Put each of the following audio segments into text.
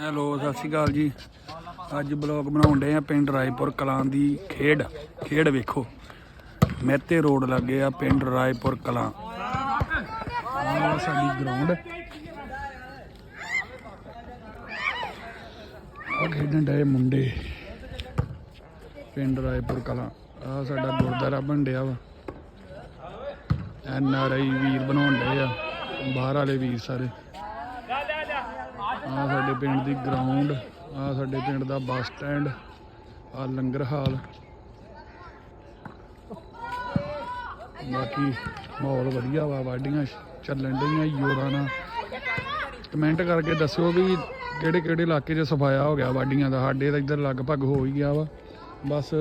Hello, ਸਤਿ ਸ਼੍ਰੀ ਅਕਾਲ ਜੀ। ਅੱਜ ਬਲੌਗ ਬਣਾਉਣ ਡਏ ਆ ਪਿੰਡ ਰਾਏਪੁਰ ਕਲਾਂ ਦੀ ਖੇਡ ਖੇਡ ਵੇਖੋ। ਮਹਿਤੇ ਰੋਡ ਲੱਗੇ ਆ ਪਿੰਡ ਰਾਏਪੁਰ ਕਲਾਂ। ਆਹ ਸਾਡੀ ਗਰਾਊਂਡ ਆ ਖੇਡਣ ਡੇ ਮੁੰਡੇ ਪਿੰਡ ਰਾਏਪੁਰ ਕਲਾਂ। ਆ ਸਾਡਾ ਗੁਰਦੁਆਰਾ ਬਣ ਡਿਆ ਵਾ। ਐਨ ਆਰ ਆਈ ਵੀਰ ਬਣਾਉਣ ਡੇ ਆ। ਬਾਹਰ ਵਾਲੇ ਵੀਰ ਸਾਰੇ। ਆ ਸਾਡੇ ਪਿੰਡ ਦੀ ਗਰਾਊਂਡ ਆ ਸਾਡੇ ਪਿੰਡ ਦਾ ਬੱਸ ਸਟੈਂਡ, ਆ ਲੰਗਰ ਹਾਲ। ਬਾਕੀ ਮਾਹੌਲ ਵਧੀਆ ਵਾ, ਵਾਢੀਆਂ ਚੱਲਣ ਡਈਆਂ, ਯੋਰਾਂ ਨਾਲ। ਕਮੈਂਟ ਕਰਕੇ ਦੱਸਿਓ ਵੀ ਕਿਹੜੇ ਕਿਹੜੇ ਇਲਾਕੇ 'ਚ ਸਫਾਇਆ ਹੋ ਗਿਆ ਵਾਢੀਆਂ ਦਾ। ਸਾਡੇ ਤਾਂ ਇੱਧਰ ਲਗਭਗ ਹੋ ਹੀ ਗਿਆ ਵਾ। ਬਸ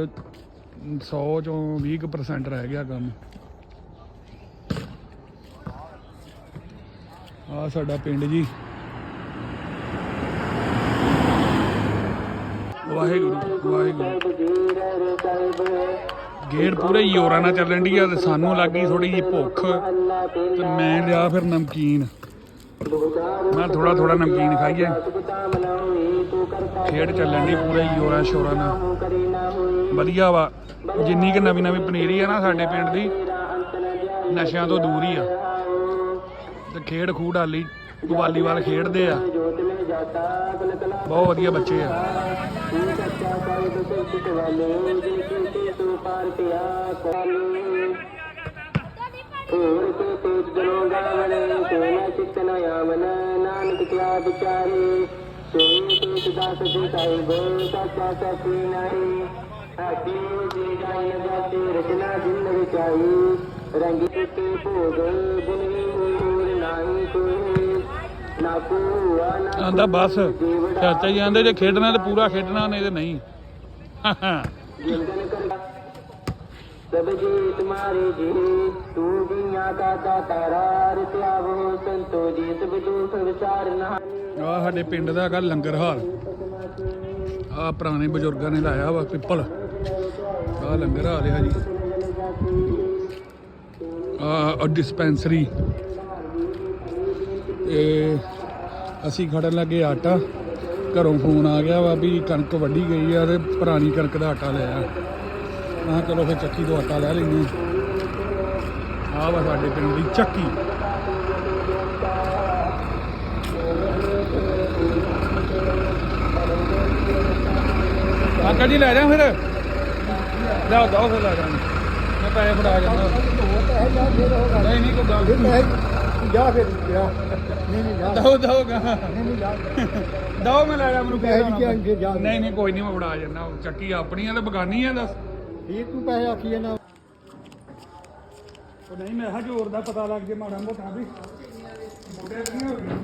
100 ਚੋਂ 20% ਰਹਿ ਗਿਆ ਕੰਮ। ਆ ਸਾਡਾ ਪਿੰਡ ਜੀ। ਵਾਹਿਗੁਰੂ ਵਾਹਿਗੁਰੂ। ਗੇੜ ਪੂਰੇ ਯੋਰਾਂ ਨਾਲ ਚੱਲਣ ਦੀ ਆ ਤੇ ਸਾਨੂੰ ਲੱਗ ਗਈ ਥੋੜੀ ਜੀ ਭੁੱਖ ਤੇ ਮੈਂ ਲਿਆ ਫਿਰ ਨਮਕੀਨ। ਮੈਂ ਥੋੜਾ ਥੋੜਾ ਨਮਕੀਨ ਖਾਈਏ। ਖੇਡ ਚੱਲਣ ਦੀ ਪੂਰੇ ਯੋਰਾਂ ਸ਼ੋਰਾਂ ਨਾਲ। ਵਧੀਆ ਵਾ। ਜਿੰਨੀ ਕਿ ਨਵੀਂ ਨਵੀਂ ਪਨੀਰੀ ਆ ਨਾ ਸਾਡੇ ਪਿੰਡ ਦੀ, ਨਸ਼ਿਆਂ ਤੋਂ ਦੂਰ ਹੀ ਆ। ਤੇ ਖੇਡ ਖੂਡ ਹਾਲੀ ਵਾਲੀਬਾਲ ਖੇਡਦੇ ਆ। ਬਹੁਤ ਵਧੀਆ ਬੱਚੇ ਆ। ਹੋਰ ਕੋ ਤੇਜ ਜਨੋ ਗਾਵਨ ਸੋਨਾ ਚਿਤਨ ਆਮਨ ਨਾਨਕ ਕਿਆ ਵਿਚਾਰੇ? ਸੋਈ ਤੇਜ ਦਾਸ ਦੇ ਸਾਹਿਬ ਸਾਚਾ ਸਾਚੀ ਨਹੀਂ ਆਕੀ ਜੀ ਜਾਈ ਜਾਤੇ ਰਚਨਾ ਜਿੰਨ ਵਿਚਾਈ ਰੰਗੀ ਤੇ ਭੋਗ। ਆਂਦਾ ਬਸ ਚਾਚਾ ਜੀ ਆਂਦੇ ਜੇ ਖੇਡਣਾ ਤੇ ਪੂਰਾ ਖੇਡਣਾ ਨਹੀਂ ਤੇ ਨਹੀਂ। ਸਭ ਜੀ ਤੁਮਾਰੇ ਜੀ ਤੂੰ ਦੁਨੀਆ ਦਾ ਦਾਤਾਰਾ ਰਤਿਆ ਉਹ ਸੰਤੋ ਜੀ ਸਭ ਦੁਖ ਵਿਚਾਰ ਨਾ ਆ ਸਾਡੇ ਪਿੰਡ ਦਾ ਹੈਗਾ ਲੰਗਰ ਹਾਲ। ਆ ਪੁਰਾਣੇ ਬਜ਼ੁਰਗਾਂ ਨੇ ਲਾਇਆ ਵਾ ਪਿੱਪਲ। ਆ ਲੰਗਰ ਹਾਲ ਆ ਜੀ। ਆ ਡਿਸਪੈਂਸਰੀ ਇਹ ਅਸੀਂ ਖੜਨ ਲੱਗੇ ਆਟਾ। ਘਰੋਂ ਫੋਨ ਆ ਗਿਆ ਵਾ ਵੀ ਕਣਕ ਵੱਢੀ ਗਈ ਆ ਤੇ ਪੁਰਾਣੀ ਕਣਕ ਦਾ ਆਟਾ ਲਿਆ ਮੈਂ ਚਲੋ ਫਿਰ ਚੱਕੀ ਤੋਂ ਆਟਾ ਲੈ ਲੈਂਦੇ ਆ। ਵਾ ਸਾਡੇ ਪਿੰਡ ਦੀ ਚੱਕੀ। ਅੰਕਲ ਜੀ ਲੈ ਜਾ ਫਿਰ। ਲਿਆਓ ਦੋ ਫਿਰ ਲੈ ਜਾ। ਮੈਂ ਪੈਸੇ ਫੜਾ ਜਾਂਦਾ ਨਹੀਂ ਨਹੀਂ, ਕੋਈ ਗੱਲ ਨਹੀਂ ਜਾ ਫਿਰ ਨਹੀਂ ਨਹੀਂ ਜਾ। ਦੋ ਦੋਗਾ ਨਹੀਂ ਨਹੀਂ ਜਾ। ਦੋ ਮੈਂ ਲੈ ਜਾ ਮੈਨੂੰ ਕਿਹਾ ਨਹੀਂ ਨਹੀਂ ਕੋਈ ਨਹੀਂ ਮੈਂ ਫੜਾ ਜਾਂਦਾ। ਚੱਕੀ ਆਪਣੀ ਆ ਤੇ ਬਗਾਨੀ ਆ ਦੱਸ। ਇਹ ਤੂੰ ਪੈਸੇ ਆਖੀ ਜਾਂਦਾ। ਉਹ ਨਹੀਂ ਮੈਂ ਹਾਂ ਜ਼ੋਰ ਦਾ ਪਤਾ ਲੱਗ ਜੇ ਮਾੜਾ ਮੋਟਾ ਵੀ। ਮੋੜੇ ਨਹੀਂ ਹੋ ਗਏ।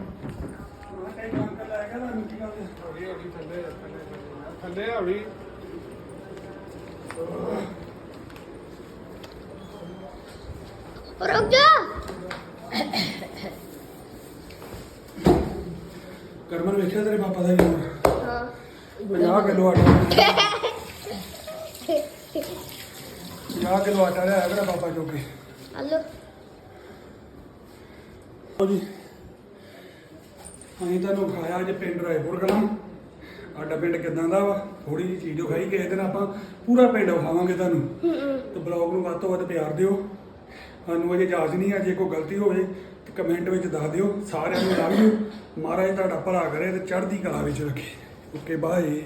ਥੱਲੇ ਹੌਲੀ ਰੁਕ ਜਾ। ਕਰਮਨ ਵੇਖਿਆ ਤੇਰੇ ਪਾਪਾ ਦਾ ਵੀਰ ਹਾਂ। 50 ਕਿਲੋ ਆਟਾ 50 ਕਿਲੋ ਆਟਾ ਲਿਆ ਮੇਰਾ ਪਾਪਾ ਚੋਕੇ ਹਲੋ। ਜੀ। ਅਸੀਂ ਤੁਹਾਨੂੰ ਖਾਇਆ ਅੱਜ ਪਿੰਡ ਰਾਏਪੁਰ ਕਲਾਂ। ਸਾਡਾ ਪਿੰਡ ਕਿਦਾਂ ਦਾ ਵਾ? ਥੋੜੀ ਜੀ ਚੀਜ਼ ਖਾਈ ਕਿਸੇ ਦਿਨ ਆਪਾਂ ਪੂਰਾ ਪਿੰਡ ਖਾਵਾਂਗੇ ਤੁਹਾਨੂੰ। ਤੇ ਬਲੌਗ ਨੂੰ ਵੱਧ ਤੋਂ ਵੱਧ ਪਿਆਰ ਦਿਓ। ਸਾਨੂੰ ਅਜੇ ਇਜਾਜ਼ਤ ਨਹੀਂ ਆ ਜੇ ਕੋਈ ਗਲਤੀ ਹੋਵੇ ਤੇ ਕਮੈਂਟ ਵਿੱਚ ਦੱਸ ਦਿਓ, ਸਾਰਿਆਂ ਨੂੰ ਲਵ ਯੂ ਮਹਾਰਾਜ ਤੁਹਾਡਾ ਭਲਾ ਕਰੇ ਤੇ ਚੜ੍ਹਦੀ ਕਲਾ ਵਿੱਚ ਰੱਖੇ। Okay, bye.